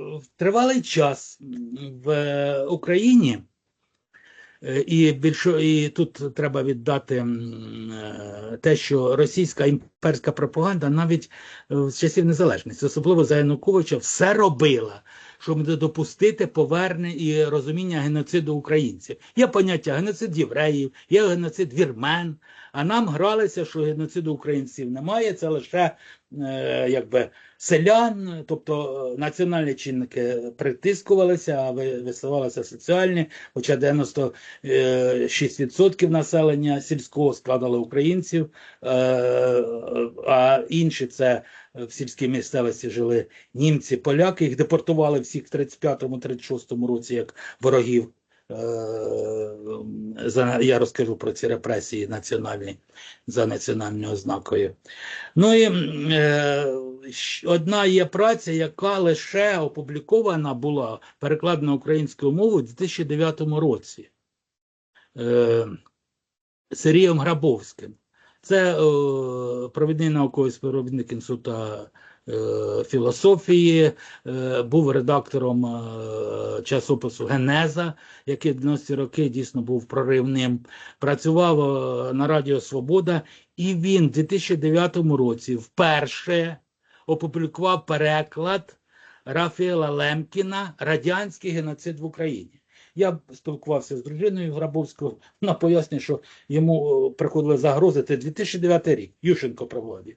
в тривалий час в е, Україні, е, і більше і тут треба віддати е, те, що російська імперська пропаганда навіть з часів незалежності, особливо за Януковича, все робила, щоб не допустити повернення і розуміння геноциду українців. Є поняття геноцид євреїв, є геноцид вірмен. А нам гралися, що геноциду українців немає, це лише е, якби селян, тобто е, національні чинники притискувалися, а ви- висувалися соціальні, хоча 96% населення сільського складали українців, е, а інші це в сільській місцевості жили німці, поляки, їх депортували всіх в 35-36 році як ворогів. Е, За, я розкажу про ці репресії національні за національною ознакою. Ну і е, одна є праця, яка лише опублікована була, перекладена українською мовою у 2009 році е, Сергієм Грабовським. Це е, провідний науковий співробітник інституту філософії, е, був редактором е, часопису Генеза, який в 90-ті роки дійсно був проривним. Працював е, на Радіо Свобода, і він в 2009 році вперше опублікував переклад Рафаела Лемкіна Радянський геноцид в Україні. Я спілкувався з дружиною Грабовського, вона пояснює, що йому е, приходили загрози. Це 2009 рік, Ющенко проводив.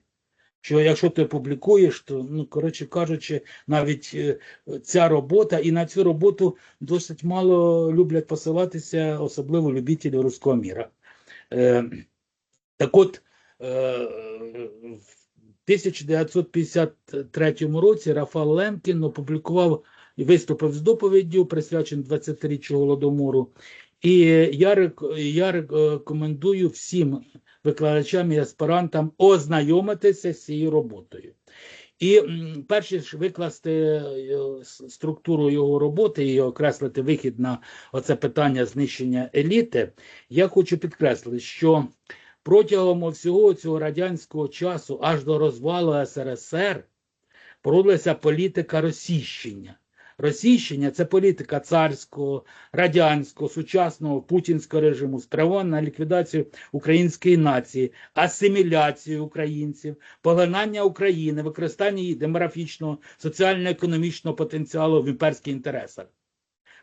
Що якщо ти публікуєш, то, ну, коротше кажучи, навіть е, ця робота, і на цю роботу досить мало люблять посилатися, особливо любителі руського міра. Е, так от, е, в 1953 році Рафал Лемкін опублікував виступив з доповіддю, присвяченим 20-річчю Голодомору. І я, рек- я рекомендую всім викладачам і аспірантам ознайомитися з цією роботою. І перше ж викласти е, структуру його роботи і окреслити вихід на оце питання знищення еліти, я хочу підкреслити, що протягом всього цього радянського часу, аж до розвалу СРСР, проводилася політика російщення. Російщення це політика царського, радянського, сучасного путінського режиму, спрямована на ліквідацію української нації, асиміляцію українців, поглинання України, використання її демографічного, соціально-економічного потенціалу в імперських інтересах.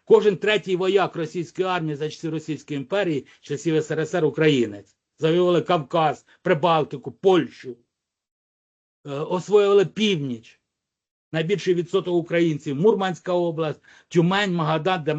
Кожен третій вояк російської армії за часів Російської імперії, часів СРСР українець. Завоювали Кавказ, Прибалтику, Польщу, е, освоювали північ. Найбільший відсоток українців Мурманська область, Тюмень, Магадан, де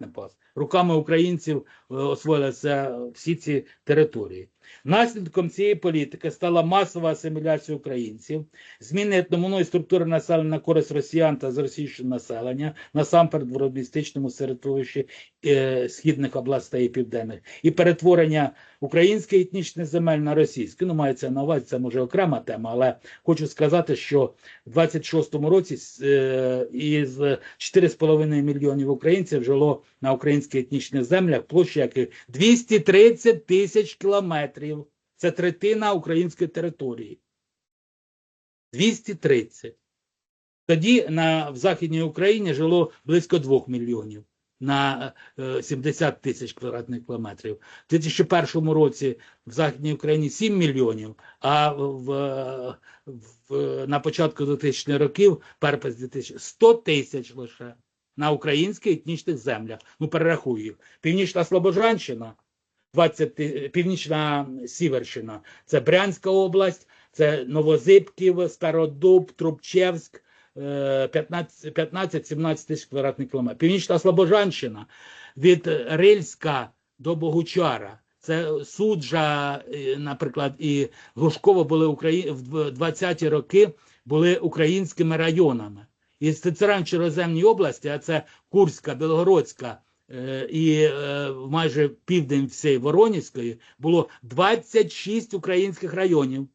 не пас. Руками українців е, освоїлися всі ці території. Наслідком цієї політики стала масова асиміляція українців, зміни етномовної структури населення на користь росіян та зросійщення населення, насамперед в урбаністичному середовищі е, східних областей і південних, і перетворення українських етнічних земель на російські. Ну, мається на увазі, це може окрема тема, але хочу сказати, що в 26-му році е, із 4,5 мільйонів українців жило на українських етнічних землях, площа яких 230 тисяч кілометрів. Це третина української території. 230. Тоді на, в Західній Україні жило близько 2 мільйонів на е, 70 тисяч квадратних кілометрів. В 2001 році в Західній Україні 7 мільйонів, а в, в, на початку 2000 років, перпис 2000, 100 тисяч лише на українських етнічних землях. Ну, перерахую їх. Північна Слобожанщина, 20, Північна Сіверщина, це Брянська область, це Новозибків, Стародуб, Трубчевськ, е, 15 15-17 тисяч квадратних кілометрів. Північна Слобожанщина від Рильська до Богучара. Це суджа, е, наприклад, і Глушково були Украї... в 20-ті роки були українськими районами. І в Цицеран-Чороземній області, а це Курська, Білогородська е, і е, майже південь всієї Воронівської, було 26 українських районів.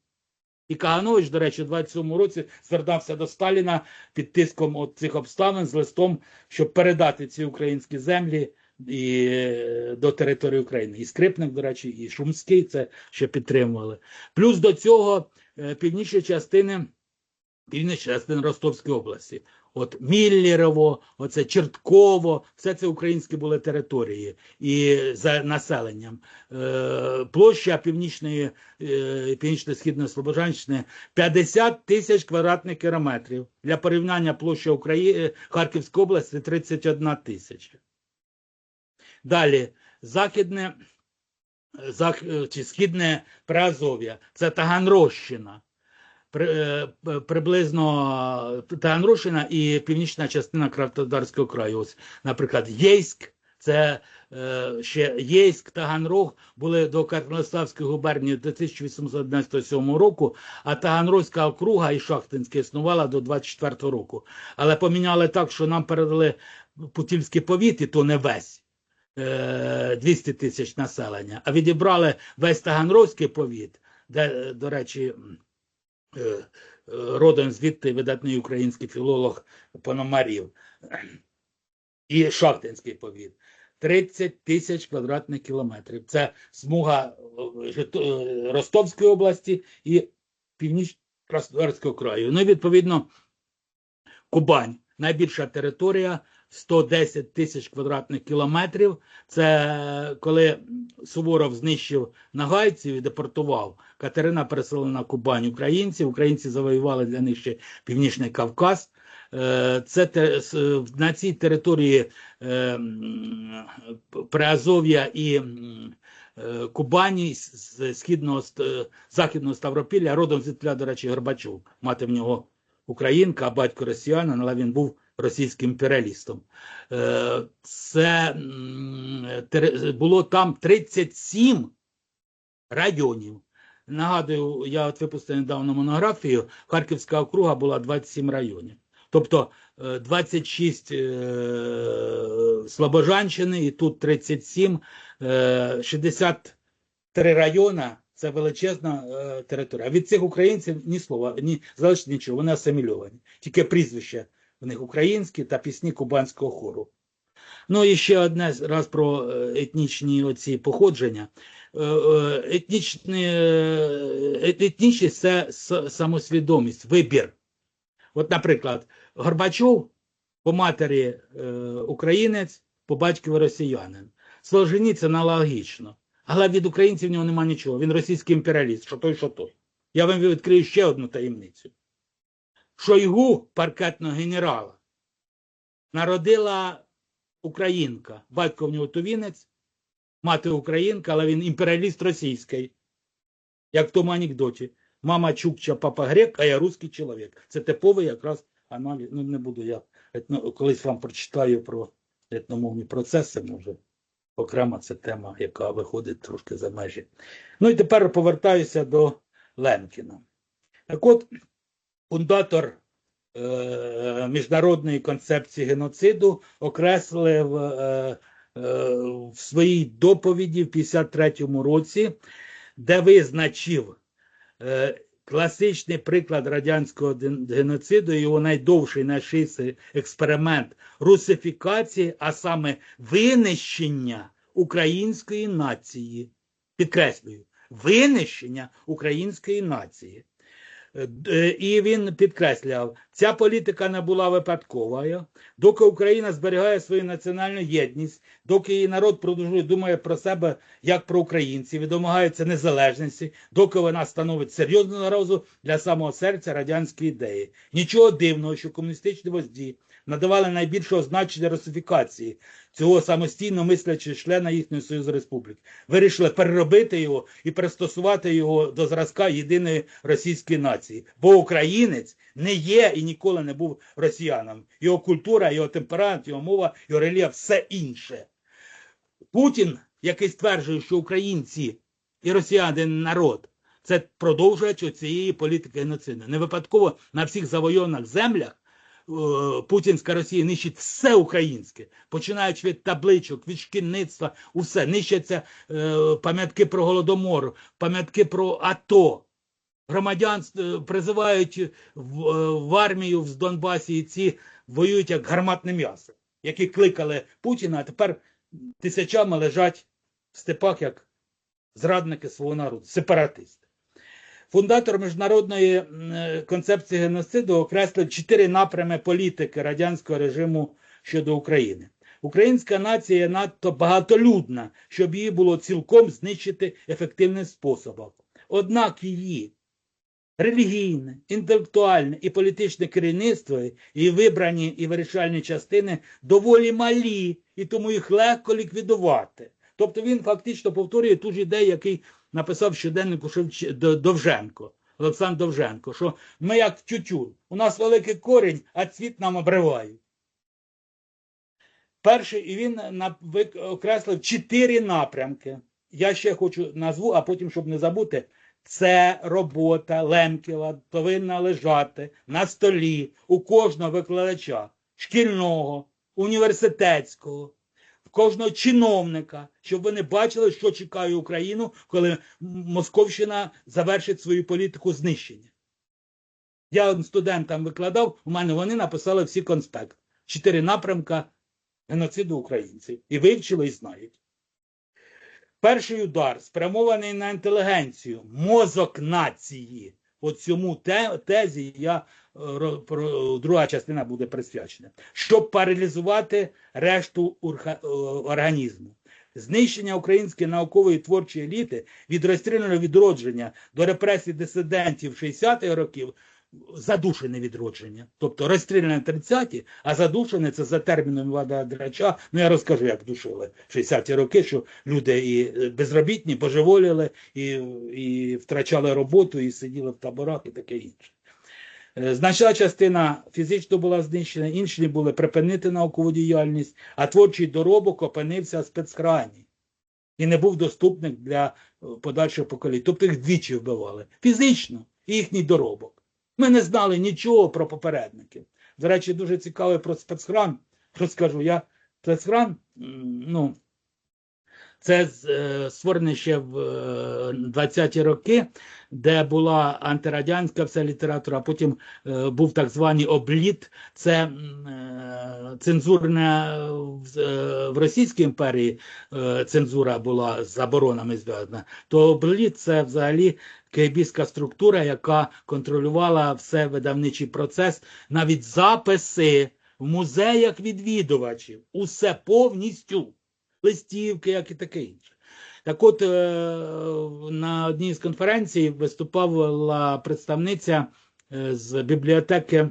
І Каганович, до речі, у 27-му році звертався до Сталіна під тиском цих обставин з листом, щоб передати ці українські землі і, е, до території України. І Скрипник, до речі, і Шумський це ще підтримували. Плюс до цього е, північні частини, північні частини Ростовської області. От Міллєрово, оце Чертково, все це українські були території і за населенням. Е, площа північної, е, північно-східної Слобожанщини 50 тисяч квадратних кілометрів. Для порівняння площа України Харківської області 31 тисяча. Далі, західне зах, е, чи східне Приазов'я, це Таганрощина. Е, приблизно е, Таганрощина і північна частина Краснодарського краю. Ось, наприклад, Єйськ, це е, ще Єйськ, Таганрог були до Карнославської губернії до 1897 року, а Таганрозька округа і Шахтинська існувала до 24 року. Але поміняли так, що нам передали Путівський повіт, і то не весь. е, 200 тисяч населення, а відібрали весь Таганрозький повіт, де, до речі, родом звідти видатний український філолог Пономарів і Шахтинський повіт. 30 тисяч квадратних кілометрів. Це смуга е, е, Ростовської області і північ Краснодарського краю. Ну відповідно Кубань. Найбільша територія 110 тисяч квадратних кілометрів. Це коли Суворов знищив нагайців і депортував. Катерина переселила на Кубань українців. Українці завоювали для них ще Північний Кавказ. Е, Це на цій території е, Приазов'я і е, Кубані з східного західного Ставропілля, родом звідтіля, до речі, Горбачов. Мати в нього українка, а батько росіянин, але він був російським імперіалістом. Е, Це було там 37 районів. Нагадую, я от випустив недавно монографію. Харківська округа була 27 районів. Тобто е, 26 е, Слобожанщини і тут 37, е, 63 района. Це величезна е, територія. Від цих українців ні слова, ні залишить нічого. Вони асимільовані. Тільки прізвища в них українські та пісні кубанського хору. Ну і ще одне раз про е, етнічні оці походження. Е, е, Етнічні, етнічність це самосвідомість, вибір. От, наприклад, Горбачов по матері українець, по батькові росіянин. Солженіцин аналогічно. Але від українців в нього немає нічого. Він російський імперіаліст, що той, що той. Я вам відкрию ще одну таємницю. Шойгу, паркетного генерала, народила українка. Батько в нього тувінець, мати українка, але він імперіаліст російський. Як в тому анекдоті. Мама Чукча, папа грек, а я русський чоловік. Це типовий якраз аналіз. Ну, не буду я етно, колись вам прочитаю про етномовні процеси, може. Окрема це тема, яка виходить трошки за межі. Ну і тепер повертаюся до Лемкіна. Так от, фундатор е, міжнародної концепції геноциду окреслив е, е, в своїй доповіді в 53-му році, де визначив е, класичний приклад радянського геноциду, його найдовший, найширший експеримент русифікації, а саме винищення української нації. Підкреслюю, винищення української нації. Е, е, І він підкреслював, ця політика не була випадковою, доки Україна зберігає свою національну єдність, доки її народ продовжує думає про себе як про українців і домагається незалежності, доки вона становить серйозну загрозу для самого серця радянської ідеї. Нічого дивного, що комуністичні вожді надавали найбільшого значення русифікації цього самостійно мислячого члена їхньої Союзу Республік. Вирішили переробити його і пристосувати його до зразка єдиної російської нації. Бо українець не є і ніколи не був росіяном. Його культура, його темперамент, його мова, його релігія все інше. Путін, який стверджує, що українці і росіяни народ, це продовжувач цієї політики геноциду. Не випадково на всіх завойованих землях путінська Росія нищить все українське, починаючи від табличок, від шкільництва, усе. Нищаться е, пам'ятки про Голодомор, пам'ятки про АТО. Громадян е, призивають е, в армію в Донбасі, і ці воюють як гарматне м'ясо, які кликали Путіна, а тепер тисячами лежать в степах як зрадники свого народу, сепаратисти. Фундатор міжнародної концепції геноциду окреслив чотири напрями політики радянського режиму щодо України. Українська нація надто багатолюдна, щоб її було цілком знищити ефективним способом. Однак її релігійне, інтелектуальне і політичне керівництво і вибрані і вирішальні частини доволі малі, і тому їх легко ліквідувати. Тобто він фактично повторює ту ж ідею, який написав щоденнику Довженко, Олександр Довженко, що ми як тютюн, у нас великий корінь, а цвіт нам обривають. Перший, і він окреслив чотири напрямки. Я ще хочу назву, а потім, щоб не забути, це робота Лемківа повинна лежати на столі у кожного викладача шкільного, університетського, кожного чиновника, щоб вони бачили, що чекає Україну, коли Московщина завершить свою політику знищення. Я студентам викладав, у мене вони написали всі конспект. Чотири напрямка геноциду українців. І вивчили, і знають. Перший удар спрямований на інтелігенцію, мозок нації. От цьому тезі я е, друга частина буде присвячена, щоб паралізувати решту е, організму. Знищення української наукової творчої еліти від розстріляного відродження до репресій дисидентів 60-х років задушене відродження. Тобто розстріляне 30-ті, а задушене це за терміном Влада Драча. Ну я розкажу, як душили 60-ті роки, що люди і е, безробітні божеволіли, і, і втрачали роботу, і сиділи в таборах, і таке інше. Е, Значна частина фізично була знищена, інші були припинити наукову діяльність, а творчий доробок опинився в спецхрані і не був доступний для е, подальших поколінь. Тобто їх двічі вбивали. Фізично і їхній доробок. Ми не знали нічого про попередників. До речі, дуже цікаво про спецхран. Розкажу, я спецхран, ну, це е, створене ще в е, 20-ті роки, де була антирадянська вся література, а потім е, був так званий обліт. Це е, е, в, е, Російській імперії е, цензура була з заборонами зв'язана. То обліт це взагалі київська структура, яка контролювала все видавничий процес, навіть записи в музеях відвідувачів, усе повністю листівки, як і таке інше. Так от, е, на одній з конференцій виступала представниця е, з бібліотеки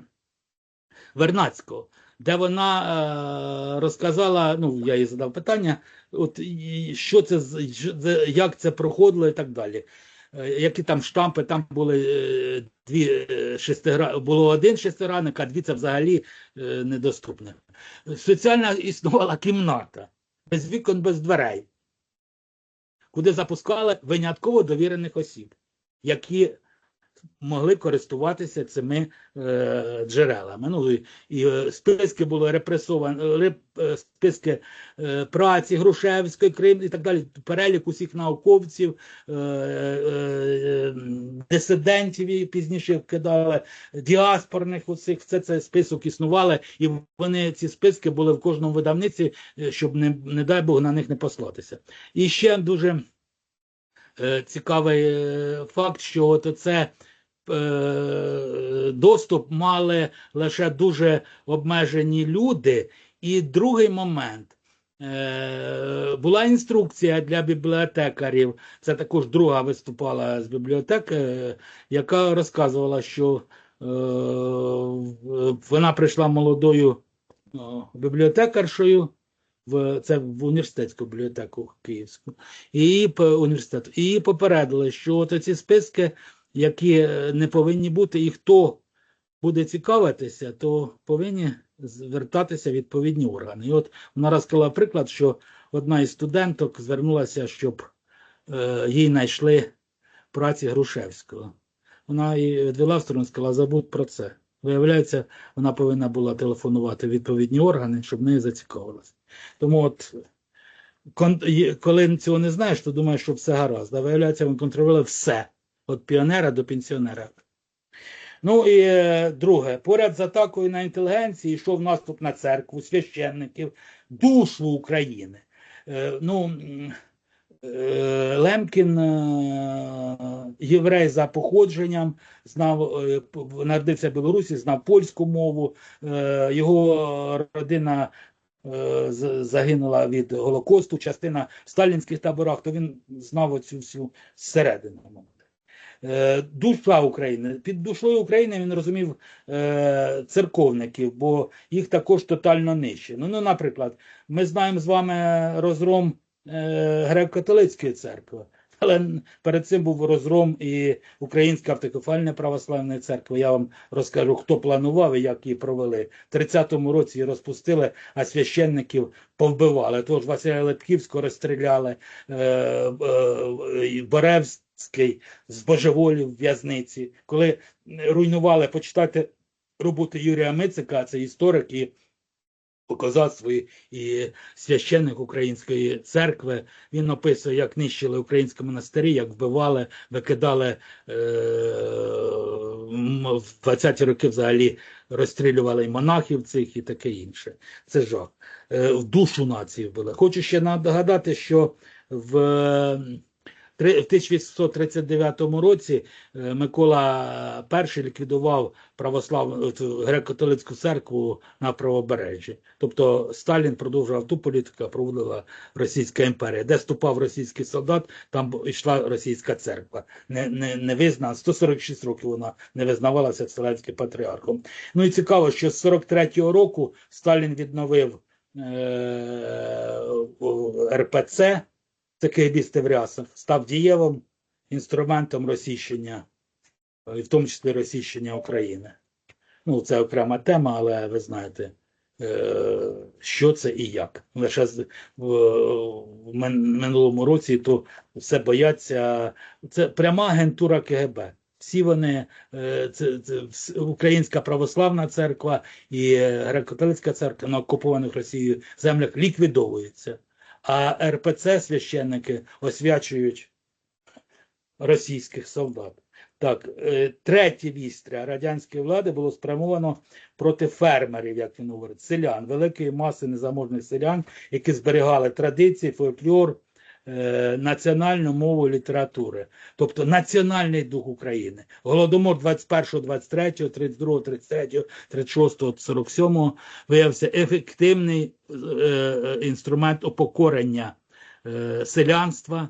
Вернацького, де вона е, розказала, ну, я їй задав питання, от, що це, як це проходило і так далі. Е, Які там штампи, там були е, дві е, шестигра... було один шестигранник, а дві це взагалі недоступне. Соціальна існувала кімната без вікон, без дверей, куди запускали винятково довірених осіб, які могли користуватися цими е, джерелами. Ну, і, і е, списки були репресовані, е, е, списки е, праці, Грушевської, Крим і так далі. Перелік усіх науковців, е, е, дисидентів і пізніше вкидали, діаспорних усіх, все це список існували, і вони ці списки були в кожному видавниці, е, щоб не, не дай Бог на них не послатися. І ще дуже е, цікавий е, факт, що от це е, доступ мали лише дуже обмежені люди. І другий момент. Е, Була інструкція для бібліотекарів. Це також друга виступала з бібліотеки, е, яка розказувала, що е, вона прийшла молодою е, бібліотекаршою в це в університетську бібліотеку Київську і університету. І попередили, що от ці списки, які е, не повинні бути, і хто буде цікавитися, то повинні звертатися відповідні органи. І от вона розказала приклад, що одна із студенток звернулася, щоб е, їй знайшли праці Грушевського. Вона її відвела в сторону сказала, забудь про це. Виявляється, вона повинна була телефонувати відповідні органи, щоб нею зацікавилася. Тому от коли цього не знаєш, то думаєш, що все гаразд. А виявляється, вони контролювали все від піонера до пенсіонера. Ну і е, друге, поряд з атакою на інтелігенцію йшов наступ на церкву, священників, душу України. Е, ну, Е, Лемкін, єврей за походженням, знав, народився в Білорусі, знав польську мову. Його родина загинула від Голокосту, частина в сталінських таборах, то він знав оцю всю зсередини. Е, Душа України. Під душою України він розумів е, церковників, бо їх також тотально нищить. Ну, ну, наприклад, ми знаємо з вами розгром е, греко-католицької церкви. Але перед цим був розгром і Українська автокефальна православна церква. Я вам розкажу, хто планував і як її провели. В 30-му році її розпустили, а священників повбивали. Тож Василя Лепківського розстріляли, е, Боревський збожеволів в'язниці. Коли руйнували, почитайте роботи Юрія Мицика, це історик і по козацтву і- священник Української церкви. Він описує, як нищили українські монастирі, як вбивали, викидали е, в 20-ті роки взагалі розстрілювали і монахів цих і таке інше. Це жах. Е, в душу нації вбили. Хочу ще нагадати, що в В 1839 році е, Микола І ліквідував православну греко-католицьку церкву на правобережжі. Тобто Сталін продовжував ту політику, яку проводила Російська імперія. Де ступав російський солдат, там йшла російська церква. Не, не, не визнана, 146 років вона не визнавалася Вселенським патріархом. Ну і цікаво, що з 43-го року Сталін відновив е, РПЦ, кигбісти рясах, став дієвим інструментом розсіщення, і в тому числі розсіщення України. Ну, це окрема тема, але ви знаєте, е, що це і як. Лише в, минулому році то все бояться. Це пряма агентура КГБ. Всі вони, е, це, це Українська православна церква і е, греко-католицька церква на окупованих Росією землях ліквідовуються а РПЦ священники освячують російських солдат. Так, е, третє вістря радянської влади було спрямовано проти фермерів, як він говорить, селян, великої маси незаможних селян, які зберігали традиції, фольклор, національну мову літератури, тобто національний дух України. Голодомор 21, 23, 32, 33, 36, 47 виявився ефективний е, е, інструмент опокорення е, селянства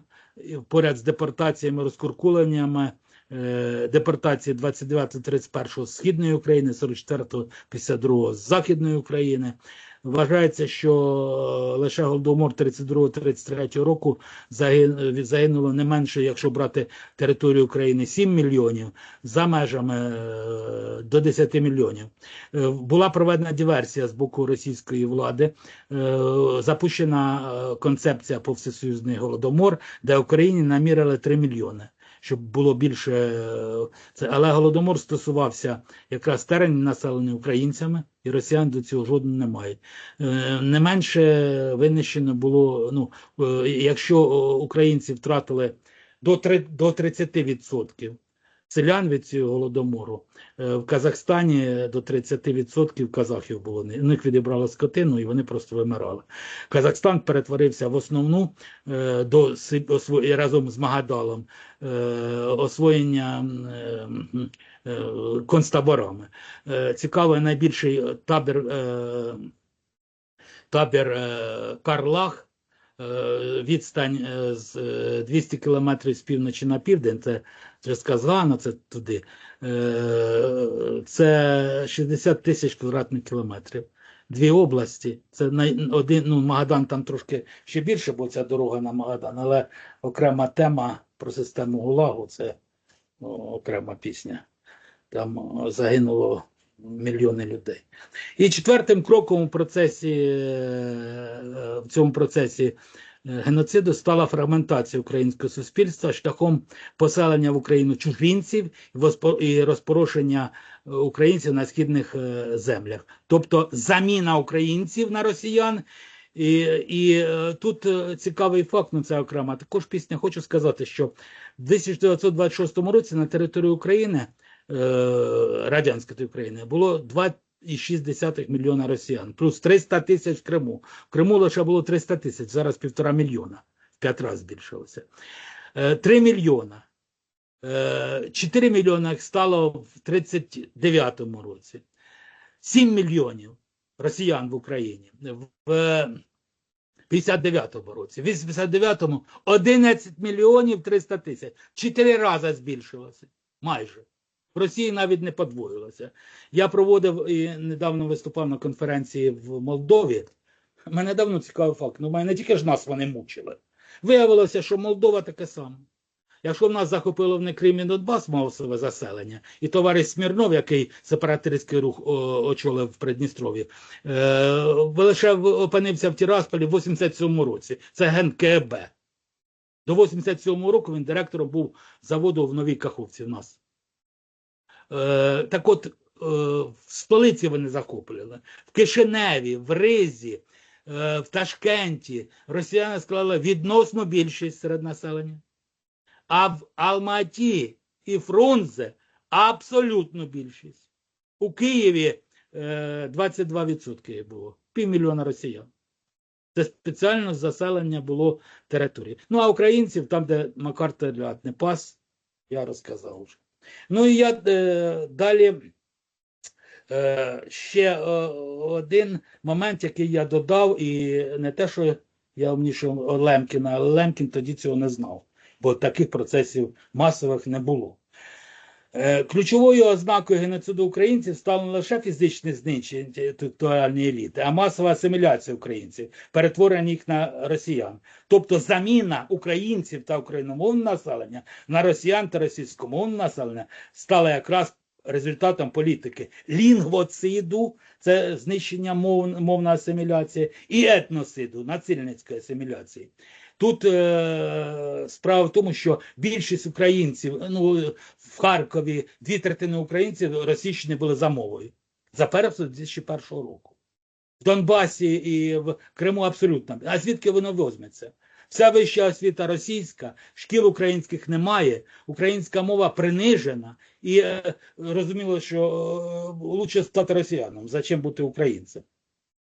поряд з депортаціями, розкуркуленнями. е, Депортації 29-31 з Східної України, 44-52 з Західної України. Вважається, що е, лише Голодомор 32-33 року загин- загинуло не менше, якщо брати територію України, 7 мільйонів, за межами е, до 10 мільйонів. Е, Була проведена диверсія з боку російської влади, запущена концепція по всесоюзний голодомор, де Україні намірили 3 мільйони. Щоб було більше е, це, але голодомор стосувався якраз терень, населений українцями, і росіян до цього жодного не мають. Е, Не менше винищено було. Ну е, якщо українці втратили до 30% селян від цього голодомору. Е, В Казахстані до 30% казахів було. У них відібрали скотину і вони просто вимирали. Казахстан перетворився в основну е, до разом з Магадалом е, освоєння концтаборами. Цікаво, найбільший табір, табір Карлах. Е, Відстань е, з е, 200 кілометрів з півночі на південь, це через Казгана, це туди. Е, Це 60 тисяч квадратних кілометрів. Дві області. Це один, ну, Магадан там трошки ще більше, бо ця дорога на Магадан, але окрема тема про систему ГУЛАГу це ну, окрема пісня. Там загинуло мільйони людей. І четвертим кроком у процесі, е, в цьому процесі е, геноциду стала фрагментація українського суспільства шляхом поселення в Україну чужинців і розпорошення е, українців на східних землях, тобто заміна українців на росіян. І, і тут цікавий факт, ну це окрема також пісня. Хочу сказати, що в 1926 році на території України, радянської України, було 2,6 мільйона росіян, плюс 300 тисяч в Криму. В Криму лише було 300 тисяч, зараз півтора мільйона. п'ять разів збільшилося. Е, 3 мільйона. Е, 4 мільйона їх стало в 39-му році. 7 мільйонів росіян в Україні. В е, 59-му році. В 89-му 11 мільйонів 300 тисяч. Чотири рази збільшилося. Майже. В Росії навіть не подвоїлося. Я проводив і недавно виступав на конференції в Молдові. Мене давно цікавий факт. Ну, не тільки ж нас вони мучили. Виявилося, що Молдова таке саме. Якщо в нас захопило в Крим Донбас масове заселення, і товариш Смірнов, який сепаратистський рух очолив в Придністров'ї, е, лише опинився в Тірасполі в 87-му році. Це ген КБ. До 87-го року він директором був заводу в Новій Каховці в нас. Е, так от, е, в столиці вони захоплювали. В Кишиневі, в Ризі, е, в Ташкенті росіяни склали відносно більшість серед населення. А в Алматі і Фрунзе абсолютно більшість. У Києві е, 22% було, півмільйона росіян. Це спеціально заселення було території. Ну, а українців, там, де Макар Терляд не пас, я розказав вже. Ну і я е, далі е, ще е, один момент, який я додав, і не те, що я вмнішав Лемкіна, але Лемкін тоді цього не знав, бо таких процесів масових не було. Е, Ключовою ознакою геноциду українців стало не лише фізичне знищення інтелектуальної еліти, а масова асиміляція українців, перетворення їх на росіян. Тобто заміна українців та україномовного населення на росіян та російськомовне населення стала якраз результатом політики лінгвоциду, це знищення мов, мовна асиміляція, і етносиду, насильницької асиміляції. Тут е, справа в тому, що більшість українців, ну в Харкові дві третини українців російщини були за мовою за перепису 2001 року. В Донбасі і в Криму абсолютно. А звідки воно возьметься? Вся вища освіта російська, шкіл українських немає, українська мова принижена, і е, розуміло, що е, лучше стати росіяном. Зачем бути українцем?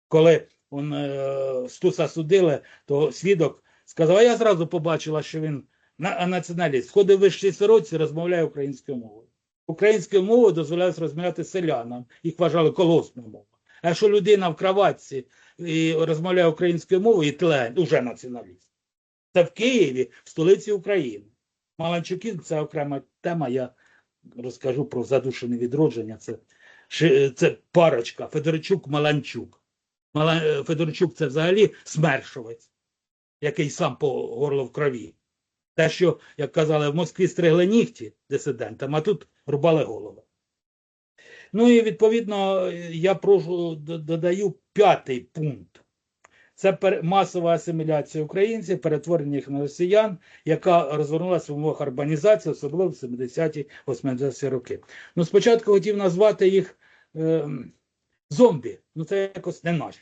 Коли он, е, Стуса судили, то свідок сказав, а я зразу побачила, що він націоналіст. Ходить в вищій сороці, розмовляє українською мовою. Українською мовою дозволялось розмовляти селянам, їх вважали колосною мовою. А якщо людина в кроватці і розмовляє українською мовою, і тлен, уже націоналіст. Це в Києві, в столиці України. Маланчукін це окрема тема. Я розкажу про задушене відродження. Це, це парочка Федорчук-Маланчук. Федорчук це взагалі смершовець, який сам по горло в крові. Те, що, як казали, в Москві стригли нігті дисидентам, а тут рубали голови. Ну і відповідно я прошу додаю п'ятий пункт. Це масова асиміляція українців, перетворення їх на росіян, яка розвернулася в умовах урбанізації, особливо в 70-ті 80-ті роки. Ну, спочатку хотів назвати їх е, зомбі. Ну, це якось не наш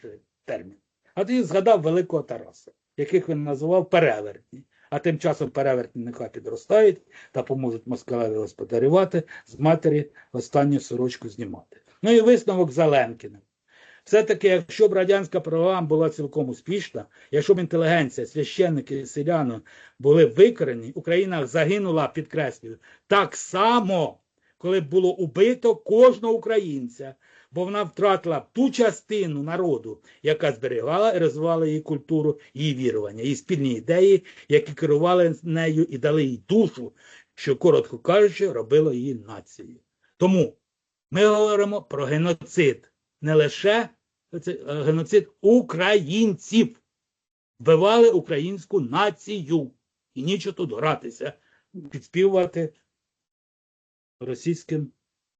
термін. А тоді згадав великого Тараса, яких він називав перевертні. А тим часом перевертні нехай підростають та поможуть москалеві господарювати, з матері останню сорочку знімати. Ну і висновок Зеленкіна. Все-таки, якщо б радянська програма була цілком успішна, якщо б інтелігенція, священники селяни були викорені, Україна загинула, підкреслюю, так само, коли б було убито кожного українця, бо вона втратила ту частину народу, яка зберігала і розвивала її культуру, її вірування, її спільні ідеї, які керували нею і дали їй душу, що, коротко кажучи, робило її нацією. Тому ми говоримо про геноцид не лише е, геноцид українців. Вбивали українську націю. І нічого тут гратися, підспівувати російським